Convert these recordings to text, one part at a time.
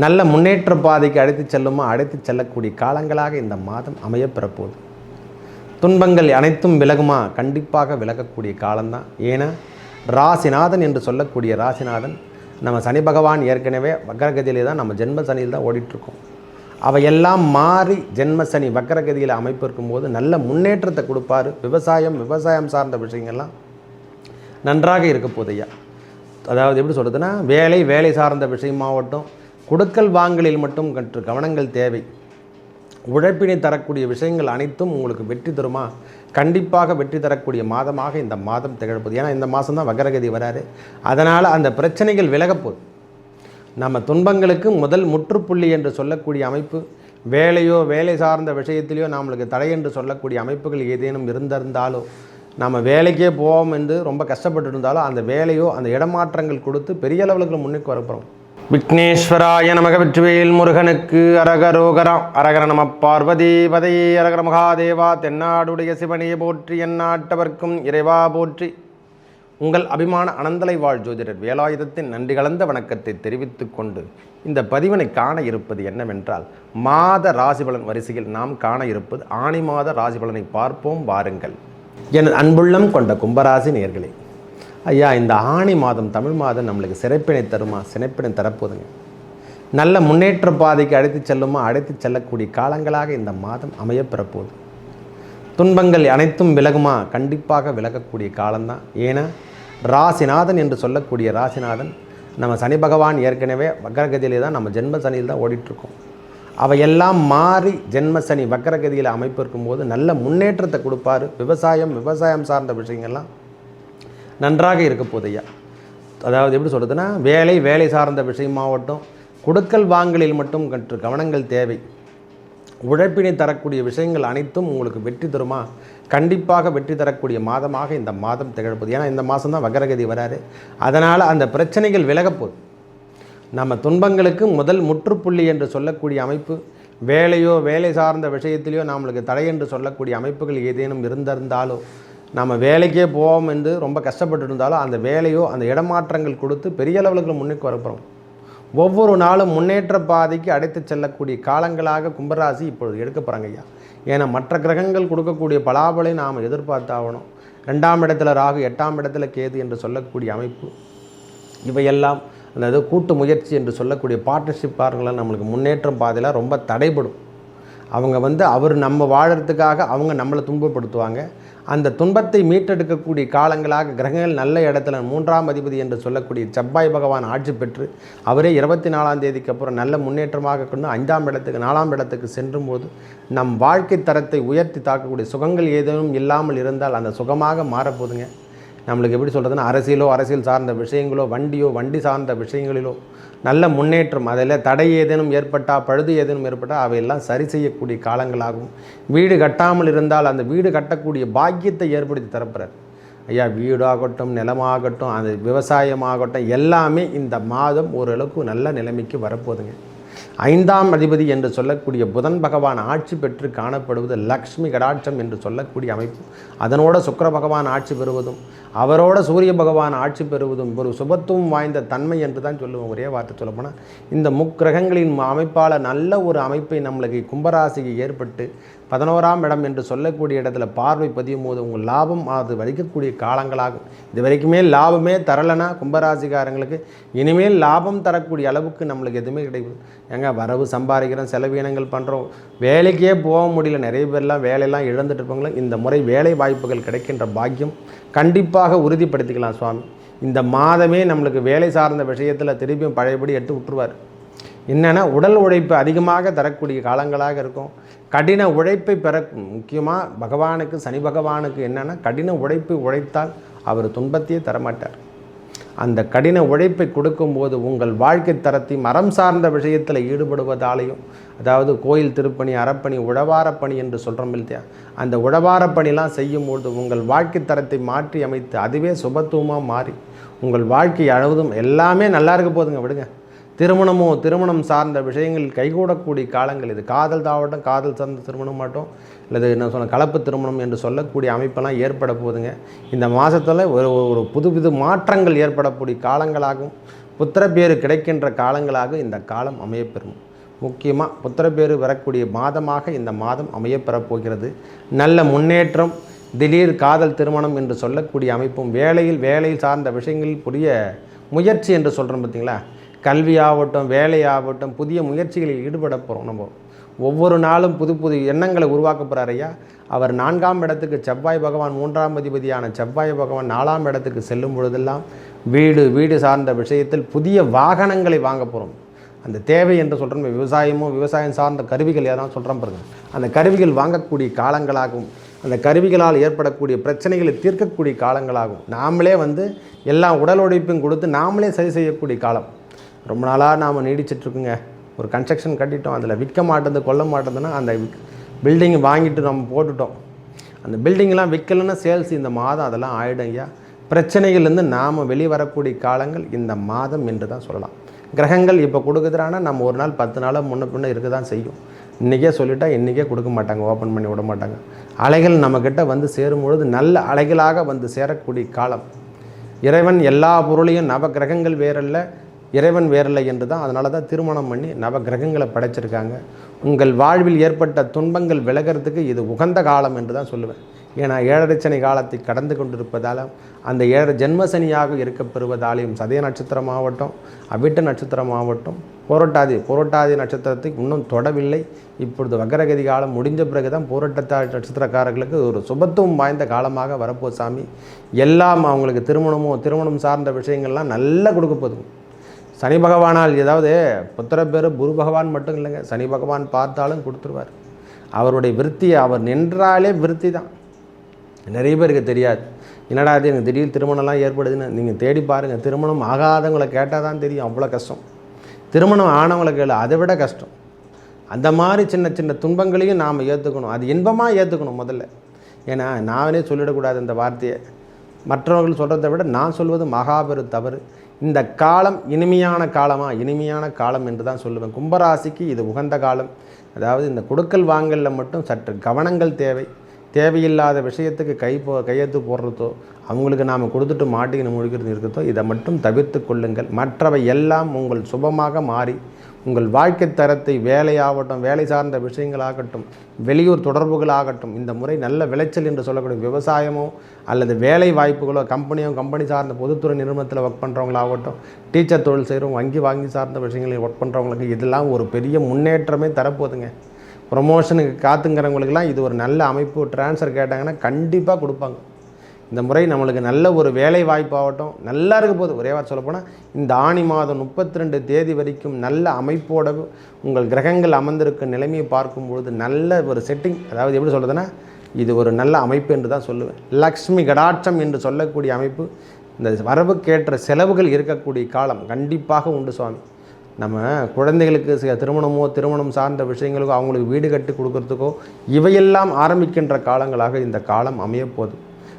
நல்ல முன்னேற்ற பாதைக்கு அழைத்து செல்லுமா? அழைத்து செல்லக்கூடிய காலங்களாக இந்த மாதம் அமையப்பெறப்போகுது. துன்பங்கள் அனைத்தும் விலகுமா? கண்டிப்பாக விலகக்கூடிய காலம்தான். ஏன்னா ராசிநாதன் என்று சொல்லக்கூடிய ராசிநாதன் நம்ம சனி பகவான் ஏற்கனவே வக்கரகதியிலே தான் நம்ம ஜென்ம சனியில் தான் ஓடிட்டுருக்கோம். அவையெல்லாம் மாறி ஜென்ம சனி வக்கரகதியில் அமைப்பு இருக்கும்போது நல்ல முன்னேற்றத்தை கொடுப்பாரு. விவசாயம் விவசாயம் சார்ந்த விஷயங்கள்லாம் நன்றாக இருக்க போதையா அதாவது எப்படி சொல்கிறதுன்னா வேலை வேலை சார்ந்த விஷயமாகட்டும் கொடுக்கல் வாங்கலில் மட்டும் கற்று கவனங்கள் தேவை. உழைப்பினை தரக்கூடிய விஷயங்கள் அனைத்தும் உங்களுக்கு வெற்றி தருமா? கண்டிப்பாக வெற்றி தரக்கூடிய மாதமாக இந்த மாதம் திகழப்போகுது ஏன்னா இந்த மாதம் தான் வகரகதி வராரு. அதனால் அந்த பிரச்சனைகள் விலகப்போகுது நம்ம துன்பங்களுக்கு முதல் முற்றுப்புள்ளி என்று சொல்லக்கூடிய அமைப்பு வேலையோ வேலை சார்ந்த விஷயத்திலையோ நம்மளுக்கு தடை என்று சொல்லக்கூடிய அமைப்புகள் ஏதேனும் இருந்திருந்தாலோ நம்ம வேலைக்கே போவோம் என்று ரொம்ப கஷ்டப்பட்டு இருந்தாலும் அந்த வேலையோ அந்த இடமாற்றங்கள் கொடுத்து பெரிய அளவுக்கு முன்னுக்கு வரப்போகிறோம் விக்னேஸ்வராய நமக வெற்றிவேல் முருகனுக்கு அரகரோகரம் அரகர நம பார்வதி பதையே அரகர மகாதேவா தென்னாடுடைய சிவனையை போற்றி எந்நாட்டவர்க்கும் இறைவா போற்றி. உங்கள் அபிமான அனந்தலை வாழ் ஜோதிடர் வேலாயுதத்தின் நன்றி கலந்த வணக்கத்தை தெரிவித்து கொண்டு இந்த பதிவினை காண இருப்பது என்னவென்றால் மாத ராசிபலன் வரிசையில் நாம் காண இருப்பது ஆணி மாத ராசிபலனை பார்ப்போம் வாருங்கள். எனது அன்புள்ளம் கொண்ட கும்பராசி நேர்களே ஐயா இந்த ஆணி மாதம் தமிழ் மாதம் நம்மளுக்கு சிறப்பினை தருமா? சிறப்பினை தரப்போதுங்க. நல்ல முன்னேற்ற பாதைக்கு அழைத்து செல்லுமா? அழைத்து செல்லக்கூடிய காலங்களாக இந்த மாதம் அமையப்பெறப்போகுது துன்பங்கள் அனைத்தும் விலகுமா? கண்டிப்பாக விலகக்கூடிய காலம்தான். ஏன்னா ராசிநாதன் என்று சொல்லக்கூடிய ராசிநாதன் நம்ம சனி பகவான் ஏற்கனவே வக்கரகதியிலே தான் நம்ம ஜென்ம சனியில் தான் ஓடிட்டுருக்கோம். அவையெல்லாம் மாறி ஜென்ம சனி வக்கரகதியில் அமைப்பு இருக்கும்போது நல்ல முன்னேற்றத்தை கொடுப்பாரு. விவசாயம் விவசாயம் சார்ந்த விஷயங்கள்லாம் நன்றாக இருக்க போதையா அதாவது எப்படி சொல்கிறதுனா வேலை வேலை சார்ந்த விஷயமாகட்டும் கொடுக்கல் வாங்கலில் மட்டும் கற்று கவனங்கள் தேவை. உழைப்பினை தரக்கூடிய விஷயங்கள் அனைத்தும் உங்களுக்கு வெற்றி தருமா? கண்டிப்பாக வெற்றி தரக்கூடிய மாதமாக இந்த மாதம் திகழப்போகுது. ஏன்னா இந்த மாதம் தான் வக்கரகதி வராரு. அதனால் அந்த பிரச்சனைகள் விலகப்போகுது நம்ம துன்பங்களுக்கு முதல் முற்றுப்புள்ளி என்று சொல்லக்கூடிய அமைப்பு வேலையோ வேலை சார்ந்த விஷயத்திலையோ நம்மளுக்கு தடை என்று சொல்லக்கூடிய அமைப்புகள் ஏதேனும் இருந்திருந்தாலோ நம்ம வேலைக்கே போவோம் என்று ரொம்ப கஷ்டப்பட்டு இருந்தாலும் அந்த வேலையோ அந்த இடமாற்றங்கள் கொடுத்து பெரிய அளவுக்கு முன்னுக்கு வரப்போகிறோம் ஒவ்வொரு நாளும் முன்னேற்ற பாதைக்கு அடைத்து செல்லக்கூடிய காலங்களாக கும்பராசி இப்பொழுது எடுக்க போகிறாங்க ஐயா. ஏன்னா மற்ற கிரகங்கள் கொடுக்கக்கூடிய பலாபலை நாம் எதிர்பார்த்தாகணும். ரெண்டாம் இடத்துல ராகு எட்டாம் இடத்துல கேது என்று சொல்லக்கூடிய அமைப்பு. இவையெல்லாம் அதாவது கூட்டு முயற்சி என்று சொல்லக்கூடிய பார்ட்னர்ஷிப் பாருங்களேன் நம்மளுக்கு முன்னேற்றம் பாதையில் ரொம்ப தடைபடும். அவங்க வந்து அவர் நம்ம வாழறதுக்காக அவங்க நம்மளை துன்பப்படுத்துவாங்க. அந்த துன்பத்தை மீட்டெடுக்கக்கூடிய காலங்களாக கிரகங்கள் நல்ல இடத்துல மூன்றாம் அதிபதி என்று சொல்லக்கூடிய செவ்வாய் பகவான் ஆட்சி பெற்று அவரே இருபத்தி நாலாம் தேதிக்கு அப்புறம் நல்ல முன்னேற்றமாக கொண்டு ஐந்தாம் இடத்துக்கு நாலாம் இடத்துக்கு சென்றும் போது நம் வாழ்க்கை தரத்தை உயர்த்தி தாக்கக்கூடிய சுகங்கள் ஏதேனும் இல்லாமல் இருந்தால் அந்த சுகமாக மாறப்போதுங்க நம்மளுக்கு எப்படி சொல்கிறதுன்னா அரசியலோ அரசியல் சார்ந்த விஷயங்களோ வண்டியோ வண்டி சார்ந்த விஷயங்களிலோ நல்ல முன்னேற்றம் அதில் தடை ஏதேனும் ஏற்பட்டால் பழுது ஏதேனும் ஏற்பட்டால் அவையெல்லாம் சரி செய்யக்கூடிய காலங்களாகும். வீடு கட்டாமல் இருந்தால் அந்த வீடு கட்டக்கூடிய பாக்கியத்தை ஏற்படுத்தி தரப்புறார் ஐயா வீடாகட்டும் நிலமாகட்டும் அந்த விவசாயமாகட்டும் எல்லாமே இந்த மாதம் ஓரளவுக்கு நல்ல நிலைமைக்கு வரப்போகுதுங்க. ஐந்தாம் அதிபதி என்று சொல்லக்கூடிய புதன் பகவான் ஆட்சி பெற்று காணப்படுவது லக்ஷ்மி கடாட்சம் என்று சொல்லக்கூடிய அமைப்பு. அதனோட சுக்கிர பகவான் ஆட்சி பெறுவதும் அவரோட சூரிய பகவான் ஆட்சி பெறுவதும் ஒரு சுபத்துவம் வாய்ந்த தன்மை என்று தான் சொல்லுவோம். ஒரே வார்த்தை சொல்லப்போனால் இந்த முக்கிரகங்களின் அமைப்பால் நல்ல ஒரு அமைப்பை நம்மளுக்கு கும்பராசிக்கு ஏற்பட்டு பதினோராம் இடம் என்று சொல்லக்கூடிய இடத்துல பார்வை பதியும் போது உங்கள் லாபம் அது வலிக்கக்கூடிய காலங்களாகும். இது வரைக்குமே லாபமே தரலைன்னா கும்பராசிக்காரங்களுக்கு இனிமேல் லாபம் தரக்கூடிய அளவுக்கு நம்மளுக்கு எதுவுமே கிடைக்கும் எங்க வரவு சம்பாதிக்கிறோம் செலவீனங்கள் பண்ணுறோம் வேலைக்கே போக முடியல. நிறைய பேர்லாம் வேலையெல்லாம் இழந்துட்டு இருப்பாங்களோ. இந்த முறை வேலை வாய்ப்புகள் கிடைக்கின்ற பாக்கியம் கண்டிப்பாக உறுதிப்படுத்திக்கலாம் சுவாமி. இந்த மாதமே நம்மளுக்கு வேலை சார்ந்த விஷயத்தில் திருப்பியும் பழையபடி எடுத்து விட்டுருவார். என்னென்னா உடல் உழைப்பு அதிகமாக தரக்கூடிய காலங்களாக இருக்கும். கடின உழைப்பை பெற முக்கியமாக பகவானுக்கு சனி பகவானுக்கு என்னென்னா கடின உழைப்பை உழைத்தால் அவர் துன்பத்தையே தரமாட்டார். அந்த கடின உழைப்பை கொடுக்கும்போது உங்கள் வாழ்க்கை தரத்தை மரம் சார்ந்த விஷயத்தில் ஈடுபடுவதாலையும் அதாவது கோயில் திருப்பணி அறப்பணி உழவாரப்பணி என்று சொல்கிறோம் இல்லையா? அந்த உழவாரப்பணிலாம் செய்யும்போது உங்கள் வாழ்க்கை தரத்தை மாற்றி அமைத்து அதுவே சுபத்துவமாக மாறி உங்கள் வாழ்க்கை அழுவதும் எல்லாமே நல்லா இருக்க போதுங்க விடுங்க. திருமணமோ திருமணம் சார்ந்த விஷயங்கள் கைகூடக்கூடிய காலங்கள் இது. காதல் தாவட்டும் காதல் சார்ந்த திருமணம் மட்டும் அல்லது என்ன சொன்ன கலப்பு திருமணம் என்று சொல்லக்கூடிய அமைப்பெல்லாம் ஏற்பட போகுதுங்க. இந்த மாதத்தில் ஒரு ஒரு புது புது மாற்றங்கள் ஏற்படக்கூடிய காலங்களாகவும் புத்திரப்பேறு கிடைக்கின்ற காலங்களாக இந்த காலம் அமையப்பெறும். முக்கியமாக புத்திரப்பேறு வரக்கூடிய மாதமாக இந்த மாதம் அமையப்பெறப் போகிறது. நல்ல முன்னேற்றம் திடீர் காதல் திருமணம் என்று சொல்லக்கூடிய அமைப்பும் வேலையில் வேலையில் சார்ந்த விஷயங்களில் புதிய முயற்சி என்று சொல்கிறோம் பார்த்தீங்களா கல்வி ஆகட்டும் வேலை ஆகட்டும் புதிய முயற்சிகளில் ஈடுபட போகிறோம் நம்ம. ஒவ்வொரு நாளும் புது புது எண்ணங்களை உருவாக்க போகிறார் ஐயா. அவர் நான்காம் இடத்துக்கு செவ்வாய் பகவான் மூன்றாம் அதிபதியான செவ்வாய் பகவான் நாலாம் இடத்துக்கு செல்லும் பொழுதெல்லாம் வீடு வீடு சார்ந்த விஷயத்தில் புதிய வாகனங்களை வாங்க போகிறோம் அந்த தேவை என்று சொல்கிறோம் விவசாயமும் விவசாயம் சார்ந்த கருவிகள் யாரும் சொல்கிறோம் பாருங்க. அந்த கருவிகள் வாங்கக்கூடிய காலங்களாகும். அந்த கருவிகளால் ஏற்படக்கூடிய பிரச்சனைகளை தீர்க்கக்கூடிய காலங்களாகும். நாமளே வந்து எல்லா உடல் உழைப்பையும் கொடுத்து நாமளே சரி செய்யக்கூடிய காலம். ரொம்ப நாளாக நாம் நீடிச்சிட்ருக்குங்க. ஒரு கன்ஸ்ட்ரக்ஷன் கட்டிட்டோம். அதில் விற்க மாட்டேது கொல்ல மாட்டேதுன்னா அந்த பில்டிங் வாங்கிட்டு நம்ம போட்டுட்டோம். அந்த பில்டிங்லாம் விற்கலைன்னா சேல்ஸ் இந்த மாதம் அதெல்லாம் ஆகிடும் ஐயா. பிரச்சனைகள்லேருந்து நாம் வெளிவரக்கூடிய காலங்கள் இந்த மாதம் என்று தான் சொல்லலாம். கிரகங்கள் இப்போ கொடுக்குறான்னா நம்ம ஒரு நாள் பத்து நாளாக முன்ன பின்ன இருக்க தான் செய்யும். இன்றைக்கே சொல்லிட்டா இன்றைக்கே கொடுக்க மாட்டாங்க ஓப்பன் பண்ணி விட மாட்டாங்க. அலைகள் நம்மக்கிட்ட வந்து சேரும் பொழுது நல்ல அலைகளாக வந்து சேரக்கூடிய காலம். இறைவன் எல்லா பொருளையும் நவ கிரகங்கள் வேறல்ல இறைவன் வேறில்லை என்று தான் அதனால தான் திருமணம் பண்ணி நவ கிரகங்களை படைச்சிருக்காங்க. உங்கள் வாழ்வில் ஏற்பட்ட துன்பங்கள் விலகிறதுக்கு இது உகந்த காலம் என்று தான் சொல்லுவேன். ஏன்னா ஏழரைச்சனை காலத்தை கடந்து கொண்டிருப்பதாலும் அந்த ஏழரை ஜென்மசனியாக இருக்கப்பெறுவதாலேயும் சதய நட்சத்திரம் ஆகட்டும் அவிட்ட நட்சத்திரம் ஆகட்டும் போராட்டாதி போராட்டாதி நட்சத்திரத்தை இன்னும் தொடவில்லை. இப்பொழுது வக்கரகதி காலம் முடிஞ்ச பிறகு தான் போராட்டத்தா நட்சத்திரக்காரர்களுக்கு ஒரு சுபத்துவம் வாய்ந்த காலமாக வரப்போ சாமி. எல்லாம் அவங்களுக்கு திருமணமோ திருமணம் சார்ந்த விஷயங்கள்லாம் நல்லா கொடுக்க போதும் சனி பகவானால் ஏதாவது புத்திர பேர் குரு பகவான் மட்டும் இல்லைங்க. சனி பகவான் பார்த்தாலும் கொடுத்துருவார். அவருடைய விருத்தியை அவர் நின்றாலே விருத்தி தான். நிறைய பேருக்கு தெரியாது. என்னடா அது எனக்கு திடீர் திருமணம்லாம் ஏற்படுதுன்னு. நீங்கள் தேடி பாருங்கள் திருமணம் ஆகாதவங்களை கேட்டால் தான் தெரியும். அவ்வளோ கஷ்டம். திருமணம் ஆனவங்களை கேளு அதை விட கஷ்டம். அந்த மாதிரி சின்ன சின்ன துன்பங்களையும் நாம் ஏற்றுக்கணும் அது இன்பமாக ஏற்றுக்கணும் முதல்ல. ஏன்னா நானே சொல்லிடக்கூடாது இந்த வார்த்தையை. மற்றவர்கள் சொல்கிறத விட நான் சொல்வது மகாபெரு தவறு. இந்த காலம் இனிமையான காலமாக இனிமையான காலம் என்று தான் சொல்லுவேன். கும்பராசிக்கு இது உகந்த காலம். அதாவது இந்த கொடுக்கல் வாங்கலில் மட்டும் சற்று கவனங்கள் தேவை. தேவையில்லாத விஷயத்துக்கு கை போ கையெழுத்து போடுறதோ அவங்களுக்கு நாம் கொடுத்துட்டு மாட்டிக்கின்னு முழுகிறது இருக்கிறதோ இதை மட்டும் தவிர்த்து கொள்ளுங்கள். மற்றவை எல்லாம் உங்கள் சுபமாக மாறி உங்கள் வாழ்க்கை தரத்தை வேலையாகட்டும் வேலை சார்ந்த விஷயங்களாகட்டும் வெளியூர் தொடர்புகளாகட்டும் இந்த முறை நல்ல விளைச்சல் என்று சொல்லக்கூடிய விவசாயமோ அல்லது வேலை வாய்ப்புகளோ கம்பெனியோ கம்பெனி சார்ந்த பொதுத்துறை நிறுவனத்தில் ஒர்க் பண்ணுறவங்களாகட்டும் டீச்சர் தொழில் செய்கிறவங்க வங்கி வாங்கி சார்ந்த விஷயங்களில் ஒர்க் பண்ணுறவங்களுக்கு இதெல்லாம் ஒரு பெரிய முன்னேற்றமே தரப்போகுதுங்க. ப்ரொமோஷனுக்கு காத்துங்கிறவங்களுக்கெல்லாம் இது ஒரு நல்ல அமைப்பு ட்ரான்ஸ்ஃபர் கேட்டாங்கன்னா கண்டிப்பாக கொடுப்பாங்க. இந்த முறை நம்மளுக்கு நல்ல ஒரு வேலை வாய்ப்பாகட்டும் நல்லா இருக்க போது ஒரே வாரம் சொல்லப்போனால் இந்த ஆணி மாதம் முப்பத்தி ரெண்டு தேதி வரைக்கும் நல்ல அமைப்போட உங்கள் கிரகங்கள் அமர்ந்திருக்கும் நிலைமையை பார்க்கும்பொழுது நல்ல ஒரு செட்டிங் அதாவது எப்படி சொல்கிறதுன்னா இது ஒரு நல்ல அமைப்பு என்று தான் சொல்லுவேன். லக்ஷ்மி கடாட்சம் என்று சொல்லக்கூடிய அமைப்பு இந்த வரவுக்கேற்ற செலவுகள் இருக்கக்கூடிய காலம் கண்டிப்பாக உண்டு சுவாமி. நம்ம குழந்தைகளுக்கு சில திருமணமோ திருமணம் சார்ந்த விஷயங்களுக்கோ அவங்களுக்கு வீடு கட்டி கொடுக்கறதுக்கோ இவையெல்லாம் ஆரம்பிக்கின்ற காலங்களாக இந்த காலம் அமையப்போகுது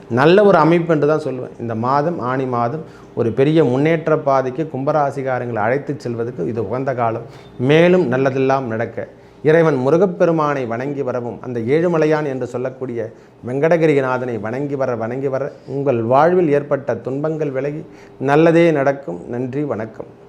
நல்ல ஒரு அமைப்பு என்று தான் சொல்லுவேன். இந்த மாதம் ஆணி மாதம் ஒரு பெரிய முன்னேற்ற பாதைக்கு கும்பராசிகாரங்களை அழைத்து செல்வதற்கு இது உகந்த காலம். மேலும் நல்லதெல்லாம் நடக்க. இறைவன் முருகப்பெருமானை வணங்கி வரவும் அந்த ஏழுமலையான் என்று சொல்லக்கூடிய வெங்கடகிரிநாதனை வணங்கி வர வணங்கி வர உங்கள் வாழ்வில் ஏற்பட்ட துன்பங்கள் விலகி நல்லதே நடக்கும். நன்றி வணக்கம்.